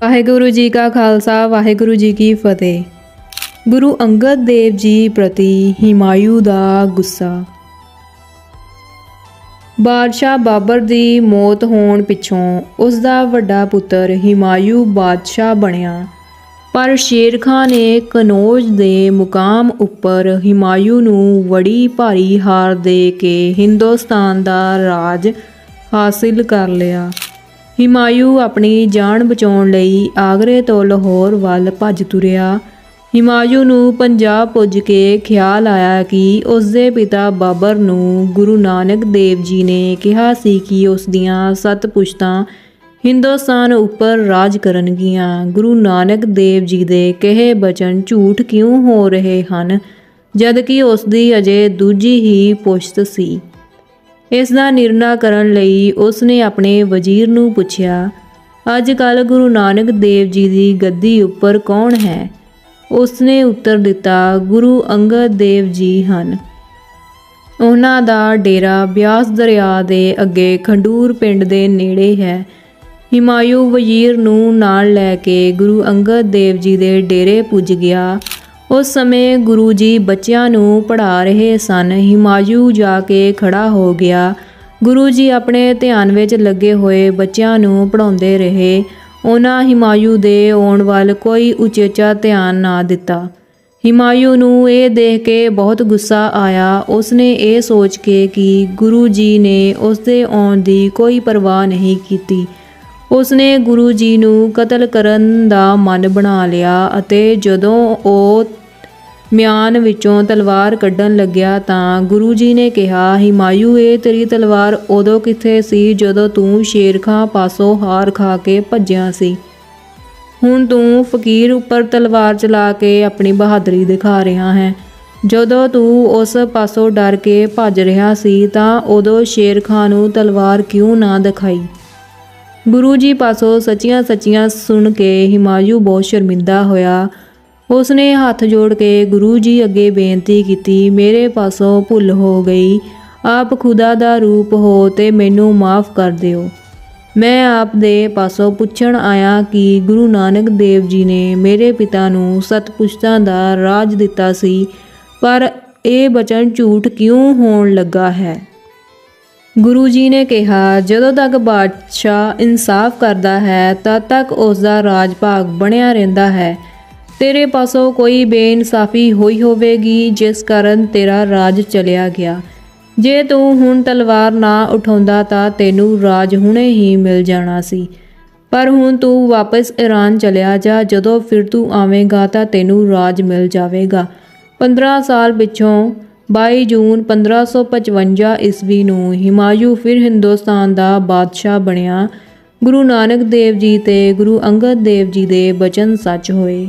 ਵਾਹਿਗੁਰੂ ਜੀ ਕਾ ਖਾਲਸਾ, ਵਾਹਿਗੁਰੂ ਜੀ ਕੀ ਫਤਿਹ। ਗੁਰੂ ਅੰਗਦ ਦੇਵ ਜੀ ਪ੍ਰਤੀ ਹਿਮਾਯੂ ਦਾ ਗੁੱਸਾ। ਬਾਦਸ਼ਾਹ ਬਾਬਰ ਦੀ ਮੌਤ ਹੋਣ ਪਿੱਛੋਂ ਉਸ ਦਾ ਵੱਡਾ ਪੁੱਤਰ ਹਿਮਾਯੂ ਬਾਦਸ਼ਾਹ ਬਣਿਆ। ਪਰ ਸ਼ੇਰ ਖਾਨ ਨੇ ਕਨੌਜ ਦੇ ਮੁਕਾਮ ਉੱਪਰ ਹਿਮਾਯੂ ਨੂੰ ਬੜੀ ਭਾਰੀ ਹਾਰ ਦੇ ਕੇ ਹਿੰਦੁਸਤਾਨ ਦਾ ਰਾਜ ਹਾਸਿਲ ਕਰ ਲਿਆ। ਹਿਮਾਯੂ ਆਪਣੀ ਜਾਨ ਬਚਾਉਣ ਲਈ ਆਗਰੇ ਤੋਂ ਲਾਹੌਰ ਵੱਲ ਭੱਜ ਤੁਰਿਆ। ਹਿਮਾਯੂ ਨੂੰ ਪੰਜਾਬ ਪੁੱਜ ਕੇ ਖਿਆਲ ਆਇਆ ਕਿ ਉਸ ਦੇ ਪਿਤਾ ਬਾਬਰ ਨੂੰ ਗੁਰੂ ਨਾਨਕ ਦੇਵ ਜੀ ਨੇ ਕਿਹਾ ਸੀ ਕਿ ਉਸ ਦੀਆਂ ਸੱਤ ਪੁਸ਼ਤਾਂ ਹਿੰਦੁਸਤਾਨ ਉੱਪਰ ਰਾਜ ਕਰਨਗੀਆਂ। ਗੁਰੂ ਨਾਨਕ ਦੇਵ ਜੀ ਦੇ ਕਹੇ ਬਚਨ ਝੂਠ ਕਿਉਂ ਹੋ ਰਹੇ ਹਨ? ਜਦ ਕਿ ਉਸ ਦੀ ਅਜੇ ਦੂਜੀ ਹੀ ਪੁਸ਼ਤ ਸੀ। ਇਸ ਦਾ ਨਿਰਣਾ ਕਰਨ ਲਈ ਉਸ ਨੇ ਆਪਣੇ ਵਜ਼ੀਰ ਨੂੰ ਪੁੱਛਿਆ, ਅੱਜ ਕੱਲ ਗੁਰੂ ਨਾਨਕ ਦੇਵ ਜੀ ਦੀ ਗੱਦੀ ਉੱਪਰ ਕੌਣ ਹੈ? ਉਸ ਨੇ ਉੱਤਰ ਦਿੱਤਾ, ਗੁਰੂ ਅੰਗਦ ਦੇਵ ਜੀ ਹਨ। ਉਹਨਾਂ ਦਾ ਡੇਰਾ ਬਿਆਸ ਦਰਿਆ ਦੇ ਅੱਗੇ ਖੰਡੂਰ ਪਿੰਡ ਦੇ ਨੇੜੇ ਹੈ। ਹਿਮਾਯੂ ਵਜ਼ੀਰ ਨੂੰ ਨਾਲ ਲੈ ਕੇ ਗੁਰੂ ਅੰਗਦ ਦੇਵ ਜੀ ਦੇ ਡੇਰੇ ਪੁੱਜ ਗਿਆ। ਉਸ ਸਮੇਂ ਗੁਰੂ ਜੀ ਬੱਚਿਆਂ ਨੂੰ ਪੜ੍ਹਾ ਰਹੇ ਸਨ। ਹਿਮਾਯੂ ਜਾ ਕੇ ਖੜਾ ਹੋ ਗਿਆ। ਗੁਰੂ ਜੀ ਆਪਣੇ ਧਿਆਨ ਵਿੱਚ ਲੱਗੇ ਹੋਏ ਬੱਚਿਆਂ ਨੂੰ ਪੜਾਉਂਦੇ ਰਹੇ। ਉਹਨਾਂ ਹਿਮਾਯੂ ਦੇ ਆਉਣ ਵੱਲ ਕੋਈ ਉਚੇਚਾ ਧਿਆਨ ਨਾ ਦਿੱਤਾ। ਹਿਮਾਯੂ ਨੂੰ ਇਹ ਦੇਖ ਕੇ ਬਹੁਤ ਗੁੱਸਾ ਆਇਆ। ਉਸਨੇ ਇਹ ਸੋਚ ਕੇ ਕਿ ਗੁਰੂ ਜੀ ਨੇ ਉਸਦੇ ਆਉਣ ਦੀ ਕੋਈ ਪਰਵਾਹ ਨਹੀਂ ਕੀਤੀ। ਉਸਨੇ ਗੁਰੂ ਜੀ ਨੂੰ ਕਤਲ ਕਰਨ ਦਾ ਮਨ ਬਣਾ ਲਿਆ ਅਤੇ ਜਦੋਂ ਉਹ ਮਿਆਨ ਵਿੱਚੋਂ ਤਲਵਾਰ ਕੱਢਣ ਲੱਗਿਆ ਤਾਂ ਗੁਰੂ ਜੀ ਨੇ ਕਿਹਾ, ਹਿਮਾਯੂ ਇਹ ਤੇਰੀ ਤਲਵਾਰ ਉਦੋਂ ਕਿੱਥੇ ਸੀ ਜਦੋਂ ਤੂੰ ਸ਼ੇਰ ਖਾਂ ਪਾਸੋਂ ਹਾਰ ਖਾ ਕੇ ਭੱਜਿਆ ਸੀ? ਹੁਣ ਤੂੰ ਫਕੀਰ ਉੱਪਰ ਤਲਵਾਰ ਚਲਾ ਕੇ ਆਪਣੀ ਬਹਾਦਰੀ ਦਿਖਾ ਰਿਹਾ ਹੈ। ਜਦੋਂ ਤੂੰ ਉਸ ਪਾਸੋਂ ਡਰ ਕੇ ਭੱਜ ਰਿਹਾ ਸੀ ਤਾਂ ਉਦੋਂ ਸ਼ੇਰ ਖਾਂ ਨੂੰ ਤਲਵਾਰ ਕਿਉਂ ਨਾ ਦਿਖਾਈ? ਗੁਰੂ ਜੀ ਪਾਸੋਂ ਸੱਚੀਆਂ ਸੱਚੀਆਂ ਸੁਣ ਕੇ ਹਿਮਾਯੂ ਬਹੁਤ ਸ਼ਰਮਿੰਦਾ ਹੋਇਆ। ਉਸ ਨੇ ਹੱਥ ਜੋੜ ਕੇ ਗੁਰੂ ਜੀ ਅੱਗੇ ਬੇਨਤੀ ਕੀਤੀ, ਮੇਰੇ ਪਾਸੋਂ ਭੁੱਲ ਹੋ ਗਈ। ਆਪ ਖੁਦਾ ਦਾ ਰੂਪ ਹੋ ਤੇ ਮੈਨੂੰ ਮਾਫ ਕਰ ਦਿਓ। ਮੈਂ ਆਪ ਦੇ ਪਾਸੋਂ ਪੁੱਛਣ ਆਇਆ ਕਿ ਗੁਰੂ ਨਾਨਕ ਦੇਵ ਜੀ ਨੇ ਮੇਰੇ ਪਿਤਾ ਨੂੰ ਸਤਪੁਸ਼ਤਾਂ ਦਾ ਰਾਜ ਦਿੱਤਾ ਸੀ, ਪਰ ਇਹ ਬਚਨ ਝੂਠ ਕਿਉਂ ਹੋਣ ਲੱਗਾ ਹੈ? ਗੁਰੂ ਜੀ ਨੇ ਕਿਹਾ, ਜਦੋਂ ਤੱਕ ਬਾਦਸ਼ਾਹ ਇਨਸਾਫ ਕਰਦਾ ਹੈ, ਤਦ ਤੱਕ ਉਸ ਦਾ ਰਾਜ ਭਾਗ ਬਣਿਆ ਰਹਿੰਦਾ ਹੈ। ਤੇਰੇ ਪਾਸੋਂ ਕੋਈ ਬੇਇਨਸਾਫੀ ਹੋਈ ਹੋਵੇਗੀ, ਜਿਸ ਕਾਰਨ ਤੇਰਾ ਰਾਜ ਚਲਿਆ ਗਿਆ। ਜੇ ਤੂੰ ਹੁਣ ਤਲਵਾਰ ਨਾ ਉਠਾਉਂਦਾ ਤਾਂ ਤੈਨੂੰ ਰਾਜ ਹੁਣੇ ਹੀ ਮਿਲ ਜਾਣਾ ਸੀ। ਪਰ ਹੁਣ ਤੂੰ ਵਾਪਸ ਈਰਾਨ ਚਲਿਆ ਜਾ। ਜਦੋਂ ਫਿਰ ਤੂੰ ਆਵੇਂਗਾ ਤਾਂ ਤੈਨੂੰ ਰਾਜ ਮਿਲ ਜਾਵੇਗਾ। 15 ਸਾਲ ਪਿੱਛੋਂ 22 ਜੂਨ 1555 ਈਸਵੀ ਨੂੰ ਹਿਮਾਯੂ ਫਿਰ ਹਿੰਦੁਸਤਾਨ ਦਾ ਬਾਦਸ਼ਾਹ ਬਣਿਆ। ਗੁਰੂ ਨਾਨਕ ਦੇਵ ਜੀ ਤੇ ਗੁਰੂ ਅੰਗਦ ਦੇਵ ਜੀ ਦੇ ਬਚਨ ਸੱਚ ਹੋਏ।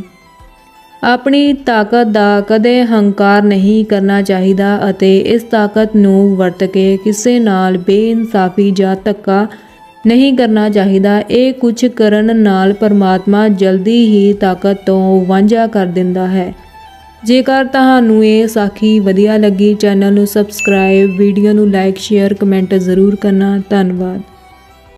ਆਪਣੀ ਤਾਕਤ ਦਾ ਕਦੇ ਹੰਕਾਰ ਨਹੀਂ ਕਰਨਾ ਚਾਹੀਦਾ ਅਤੇ ਇਸ ਤਾਕਤ ਨੂੰ ਵਰਤ ਕੇ ਕਿਸੇ ਨਾਲ ਬੇਇਨਸਾਫੀ ਜਾਂ ਧੱਕਾ ਨਹੀਂ ਕਰਨਾ ਚਾਹੀਦਾ। ਇਹ ਕੁਝ ਕਰਨ ਨਾਲ ਪਰਮਾਤਮਾ ਜਲਦੀ ਹੀ ਤਾਕਤ ਤੋਂ ਵਾਂਝਾ ਕਰ ਦਿੰਦਾ ਹੈ। ਜੇਕਰ ਤੁਹਾਨੂੰ ਇਹ ਸਾਖੀ ਵਧੀਆ ਲੱਗੀ, ਚੈਨਲ ਨੂੰ ਸਬਸਕ੍ਰਾਈਬ, ਵੀਡੀਓ ਨੂੰ ਲਾਈਕ, ਸ਼ੇਅਰ, ਕਮੈਂਟ ਜ਼ਰੂਰ ਕਰਨਾ। ਧੰਨਵਾਦ।